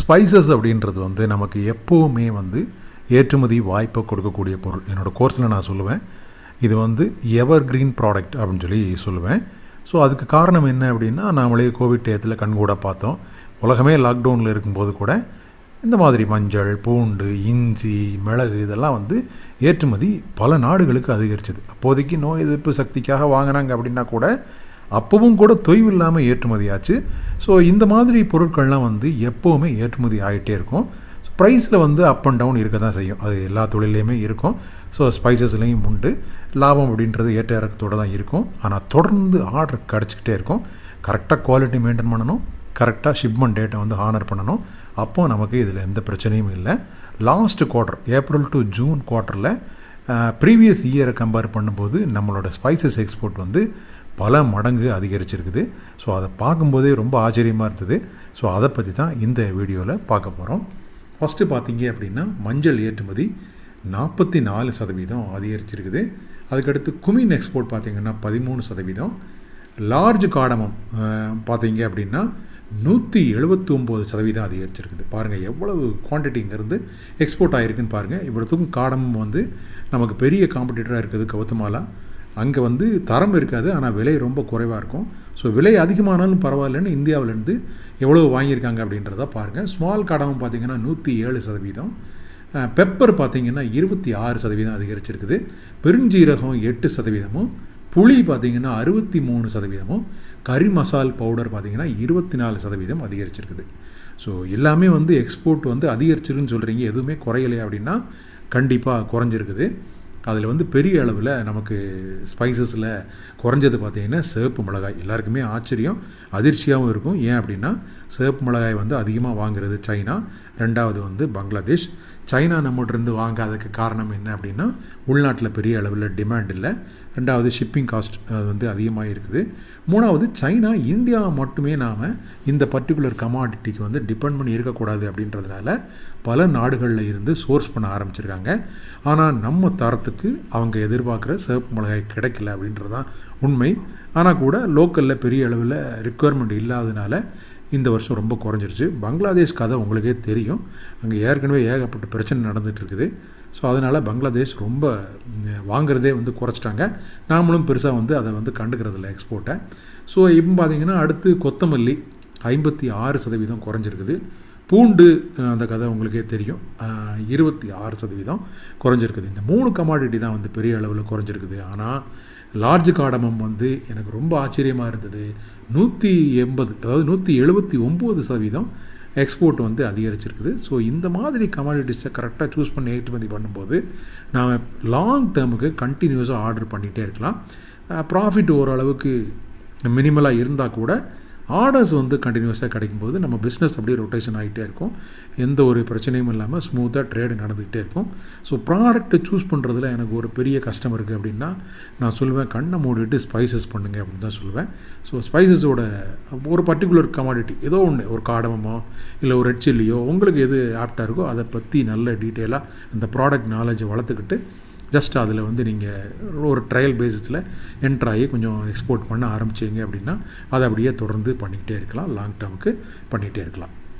Spices அப்படின்றது வந்து நமக்கு எப்போவுமே வந்து ஏற்றுமதி வாய்ப்பை கொடுக்கக்கூடிய பொருள். என்னோடய கோர்ஸில் நான் சொல்லுவேன். இது வந்து எவர் கிரீன் ப்ராடக்ட் அப்படின்னு சொல்லி சொல்லுவேன். ஸோ அதுக்கு காரணம் என்ன அப்படின்னா நாமளே கோவிட் டயத்தில் கண்கூட பார்த்தோம். உலகமே லாக்டவுனில் இருக்கும்போது கூட இந்த மாதிரி மஞ்சள் பூண்டு இஞ்சி மிளகு இதெல்லாம் வந்து ஏற்றுமதி பல நாடுகளுக்கு அதிகரிச்சது. அப்போதைக்கு நோய் எதிர்ப்பு சக்திக்காக வாங்கினாங்க அப்படின்னா கூட அப்போவும் கூட தொய்வு இல்லாமல் ஏற்றுமதி ஆச்சு ஸோ இந்த மாதிரி பொருட்கள்லாம் வந்து எப்போவுமே ஏற்றுமதி ஆகிட்டே இருக்கும். ப்ரைஸில் வந்து அப் அண்ட் டவுன் இருக்க தான் செய்யும். அது எல்லா தொழிலையுமே இருக்கும். ஸோ ஸ்பைசஸ்லேயும் உண்டு. லாபம் அப்படின்றது ஏற்ற இறக்கத்தோடு தான் இருக்கும். ஆனால் தொடர்ந்து ஆர்டர் கிடச்சிக்கிட்டே இருக்கும். கரெக்டாக குவாலிட்டி மெயின்டைன் பண்ணணும். கரெக்டாக ஷிப்மெண்ட் டேட்டை வந்து ஹானர் பண்ணணும். அப்போ நமக்கு இதில் எந்த பிரச்சனையும் இல்லை. Last quarter April to June குவார்ட்டரில் previous இயரை கம்பேர் பண்ணும்போது நம்மளோட ஸ்பைசஸ் எக்ஸ்போர்ட் வந்து பல மடங்கு அதிகரிச்சிருக்குது. ஸோ அதை பார்க்கும்போதே ரொம்ப ஆச்சரியமாக இருந்தது. ஸோ அதை பற்றி தான் இந்த வீடியோவில் பார்க்க போகிறோம் ஃபஸ்ட்டு பார்த்தீங்க அப்படின்னா மஞ்சள் ஏற்றுமதி நாற்பத்தி நாலு சதவீதம் அதிகரிச்சிருக்குது. அதுக்கடுத்து குமின் எக்ஸ்போர்ட் பார்த்திங்கன்னா பதிமூணு சதவீதம். லார்ஜ் காடமம் பார்த்தீங்க அப்படின்னா நூற்றி எழுபத்தி ஒம்பது சதவீதம் அதிகரிச்சிருக்குது. பாருங்கள் எவ்வளவு குவான்டிட்டிங்கிறது எக்ஸ்போர்ட் ஆகிருக்குன்னு பாருங்கள் இவ்வளோத்துக்கும் காடமம் வந்து நமக்கு பெரிய காம்படிட்டராக இருக்குது கௌதமாலா. அங்கே வந்து தரம் இருக்காது ஆனால் விலை ரொம்ப குறைவாக இருக்கும். ஸோ விலை அதிகமானாலும் பரவாயில்லன்னு இந்தியாவிலேருந்து எவ்வளோ வாங்கியிருக்காங்க அப்படின்றத பாருங்கள் ஸ்மால் கடவும் பார்த்திங்கன்னா நூற்றி ஏழு சதவீதம். பெப்பர் பார்த்திங்கன்னா இருபத்தி ஆறு சதவீதம் அதிகரிச்சிருக்குது. பெருஞ்சீரகம் எட்டு சதவீதமும் புளி பார்த்திங்கன்னா அறுபத்தி மூணு சதவீதமும் கறி மசால் பவுடர் பார்த்திங்கன்னா இருபத்தி நாலு சதவீதம் அதிகரிச்சிருக்குது. ஸோ எல்லாமே வந்து எக்ஸ்போர்ட் வந்து அதிகரிச்சிருக்குன்னு சொல்கிறீங்க எதுவுமே குறையலை அப்படின்னா கண்டிப்பாக குறைஞ்சிருக்குது. அதில் வந்து பெரிய அளவில் நமக்கு ஸ்பைசஸில் குறைஞ்சது பார்த்திங்கன்னா சிவப்பு மிளகாய். எல்லாருக்குமே ஆச்சரியம் அதிர்ச்சியாகவும் இருக்கும். ஏன் அப்படின்னா சிவப்பு மிளகாய் வந்து அதிகமாக வாங்குறது சைனா. ரெண்டாவது வந்து பங்களாதேஷ். சைனா நம்மகிட்டருந்து வாங்காததுக்கு காரணம் என்ன அப்படின்னா உள்நாட்டில் பெரிய அளவில் டிமாண்ட் இல்லை. ரெண்டாவது ஷிப்பிங் காஸ்ட் அது வந்து அதிகமாக இருக்குது. மூணாவது சைனா இந்தியா மட்டுமே நாம் இந்த பர்டிகுலர் கமாடிட்டிக்கு வந்து டிபெண்ட் பண்ணி இருக்கக்கூடாது அப்படின்றதுனால பல நாடுகளில் இருந்து சோர்ஸ் பண்ண ஆரம்பிச்சிருக்காங்க. ஆனால் நம்ம தரத்துக்கு அவங்க எதிர்பார்க்குற சிவப்பு மிளகாய் கிடைக்கல அப்படின்றது தான் உண்மை. ஆனால் கூட லோக்கலில் பெரிய அளவில் ரிக்குவயர்மெண்ட் இல்லாததுனால இந்த வருஷம் ரொம்ப குறைஞ்சிருச்சு. பங்களாதேஷ் கதை உங்களுக்கே தெரியும். அங்கே ஏற்கனவே ஏகப்பட்ட பிரச்சனை நடந்துகிட்டு இருக்குது. ஸோ அதனால் பங்களாதேஷ் ரொம்ப வாங்குறதே வந்து குறைச்சிட்டாங்க. நாமளும் பெருசாக வந்து அதை வந்து கண்டுக்கிறதில்ல எக்ஸ்போர்ட்டை ஸோ இப்போ பார்த்திங்கன்னா அடுத்து கொத்தமல்லி ஐம்பத்தி ஆறு சதவீதம் குறைஞ்சிருக்குது. பூண்டு அந்த கதை உங்களுக்கே தெரியும். இருபத்தி ஆறு சதவீதம் குறைஞ்சிருக்குது. இந்த மூணு கமாடிட்டி தான் வந்து பெரிய அளவில் குறைஞ்சிருக்குது. ஆனால் லார்ஜ் காடமம் வந்து எனக்கு ரொம்ப ஆச்சரியமாக இருந்தது. நூற்றி எண்பது அதாவது நூற்றி எழுபத்தி ஒம்பது சதவீதம் எக்ஸ்போர்ட் வந்து அதிகரிச்சிருக்குது. ஸோ இந்த மாதிரி கமாடிட்டிஸை கரெக்டாக சூஸ் பண்ணி ஏற்றுமதி பண்ணும்போது நாம் லாங் டேர்முக்கு கண்டினியூஸாக ஆர்டர் பண்ணிகிட்டே இருக்கலாம். ப்ராஃபிட் ஓரளவுக்கு மினிமலாக இருந்தால் கூட ஆர்டர்ஸ் வந்து கண்டினியூஸாக கிடைக்கும்போது நம்ம பிஸ்னஸ் அப்படியே ரொட்டேஷன் ஆகிட்டே இருக்கும். எந்த ஒரு பிரச்சனையும் இல்லாமல் ஸ்மூத்தாக ட்ரேடு நடந்துக்கிட்டே இருக்கும். ஸோ ப்ராடக்ட்டை சூஸ் பண்ணுறதுல எனக்கு ஒரு பெரிய கஷ்டம் இருக்குது அப்படின்னா நான் சொல்லுவேன் கண்ணை மூடிட்டு ஸ்பைசஸ் பண்ணுங்க அப்படின்னு தான் சொல்லுவேன். ஸோ ஸ்பைசஸோட ஒரு பர்டிகுலர் கமாடிட்டி ஏதோ ஒன்று ஒரு காடமோ இல்லை ஒரு ரெட் சில்லியோ உங்களுக்கு எது ஆப்டாக இருக்கோ அதை பற்றி நல்ல டீட்டெயிலாக அந்த ப்ராடக்ட் நாலேஜை வளர்த்துக்கிட்டு ஜஸ்ட் அதில் வந்து நீங்கள் ஒரு ட்ரையல் பேசிஸில் என்ட்ராகி கொஞ்சம் எக்ஸ்போர்ட் பண்ண ஆரம்பிச்சிங்க அப்படின்னா அதை அப்படியே தொடர்ந்து பண்ணிக்கிட்டே இருக்கலாம். லாங் டேர்முக்கு பண்ணிகிட்டே இருக்கலாம்.